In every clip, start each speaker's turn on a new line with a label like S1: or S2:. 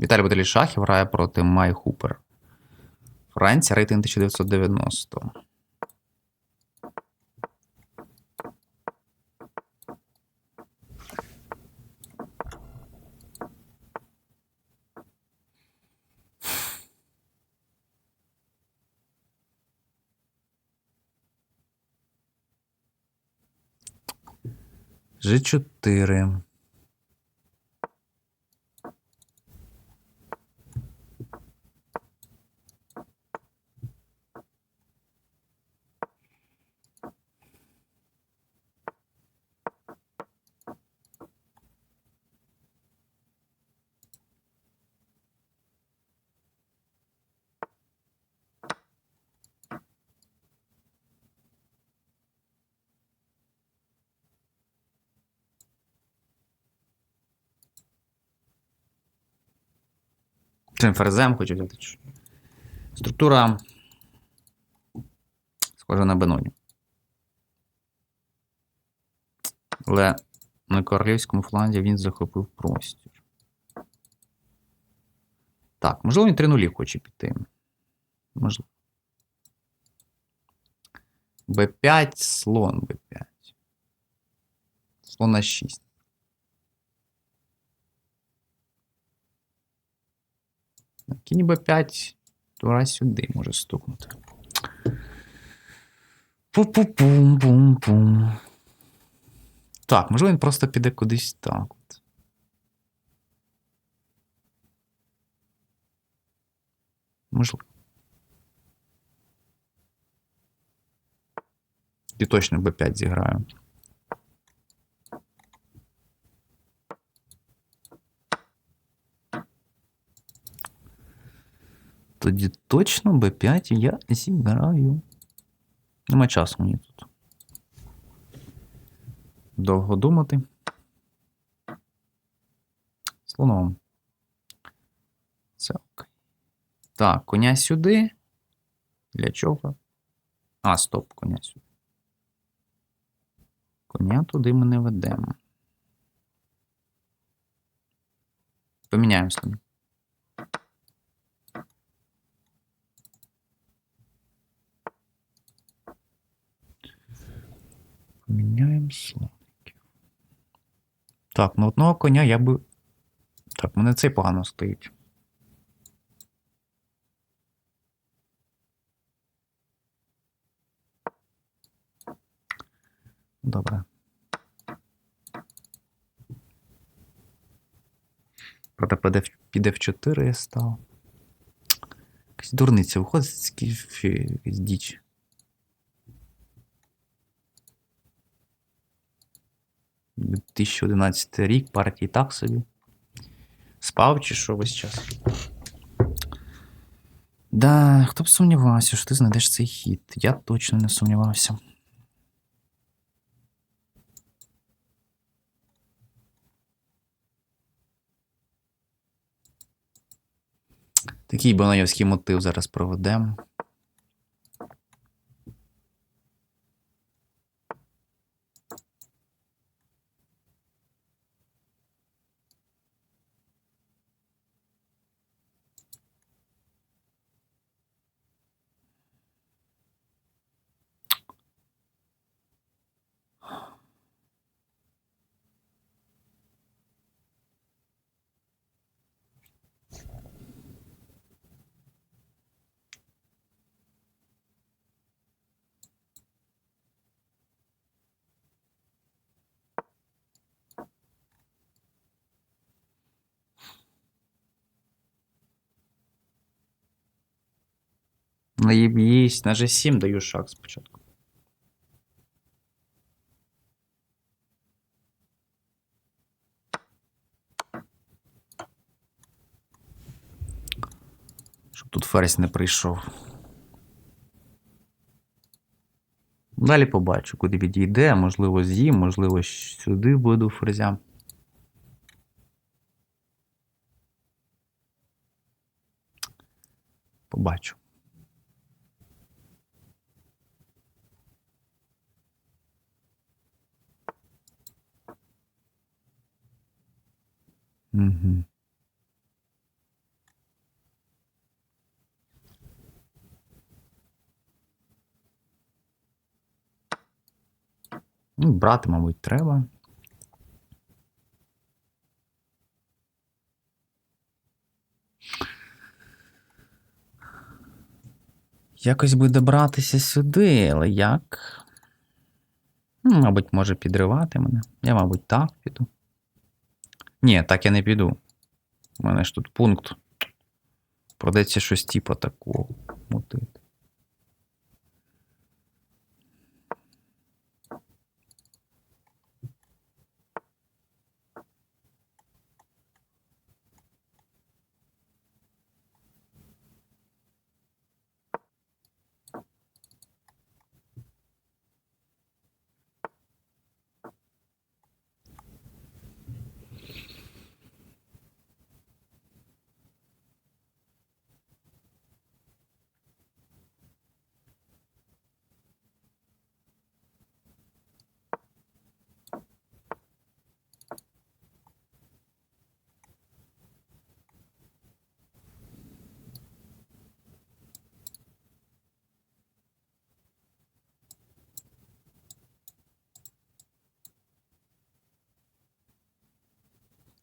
S1: Віталій Баталій Шахів грає проти Май Хупер. Франція, рейтинг 1990. Ж4. Цим ферзем хочу взяти. Структура схожа на Беноні. Але на королівському фланзі він захопив простір. Так, можливо, він 3 нулі хоче піти. Можливо. Б5, слон Б5. Слон на 6. Кінь Б5, тура сюди може стукнути. Пу-пу-пум-пум-пум. Так, можливо, він просто піде кудись так. От. Можливо. І точно Б5 зіграю. Тоді точно Б5 я зіграю. Нема часу мені тут. Довго думати. Слоном. Це окей. Так, коня сюди. Для чого? А, стоп, коня сюди. Коня туди ми не ведемо. Поміняємо слон. Поміняємо слоників. Так, на одного коня я би. Так, мене цей погано стоїть. Добре. Проте піде, піде в 4 я став. Якась дурниця виходить, якась діч. – 2011 рік, партії так собі. Спав чи що весь час? Да, хто б сумнівався, що ти знайдеш цей хід. Я точно не сумнівався. Такий банайовський мотив зараз проведемо. Наїб'їсь, на G7 даю шаг спочатку. Щоб тут ферзь не прийшов. Далі побачу, куди відійде, можливо, з'їм, можливо, сюди буду ферзя. Побачу. Ну, брати, мабуть, треба. Якось би добратися сюди, але як? Ну, мабуть, може підривати мене. Я, мабуть, так піду. Ні, так я не піду. У мене ж тут пункт. Придеться щось типу такого мутити.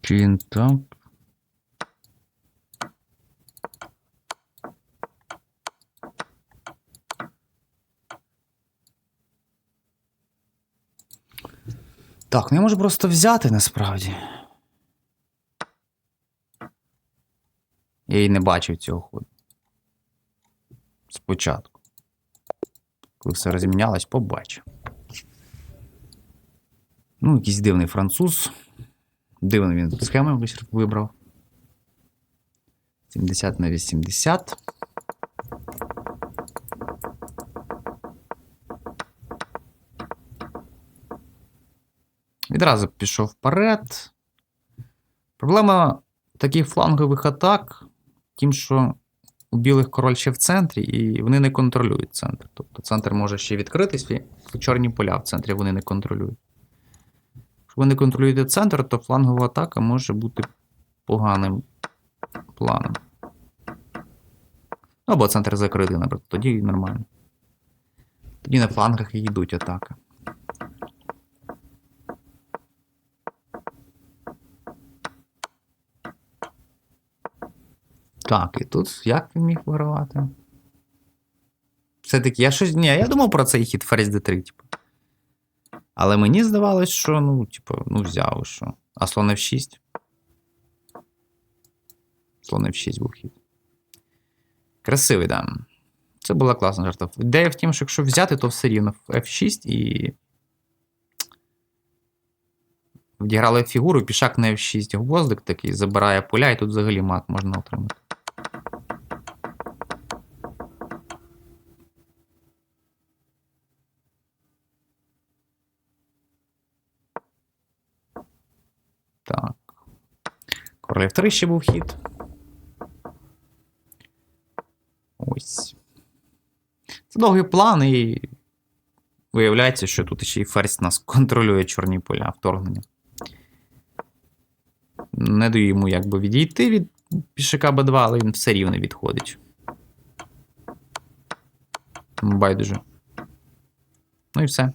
S1: Чи він так? Так, ну я можу просто взяти насправді. Я її не бачив цього ходу. Спочатку. Коли все розмінялось, побачив. Ну, якийсь дивний француз. Дивно він схему вибрав. 70 на 80. Відразу пішов вперед. Проблема таких флангових атак, тим, що у білих король ще в центрі, і вони не контролюють центр. Тобто центр може ще відкритись, і чорні поля в центрі вони не контролюють. Якщо ви не контролюєте центр, то флангова атака може бути поганим планом. Ну, Або центр закритий, наприклад, тоді нормально. Тоді на флангах і йдуть атаки. Так, і тут як він міг вигравати? Все-таки я щось. Ні, я думав про цей хід ферзь d3, типу. Але мені здавалось, що, ну, типу, ну, взяв, що. А слон F6. Слон F6 був хід. Красивий, да. Це була класна жартова. Ідея в тім, що якщо взяти, то все рівно F6 і. Вдіграли фігуру, пішак на F6 гвоздик такий, забирає поля, і тут взагалі мат можна отримати. Так. Король F3 ще був хід. Ось. Це довгий план, і виявляється, що тут ще й ферзь нас контролює чорні поля вторгнення. Не даю йому якби відійти від пішака Б2, але він все рівно відходить. Байдуже. Ну і все.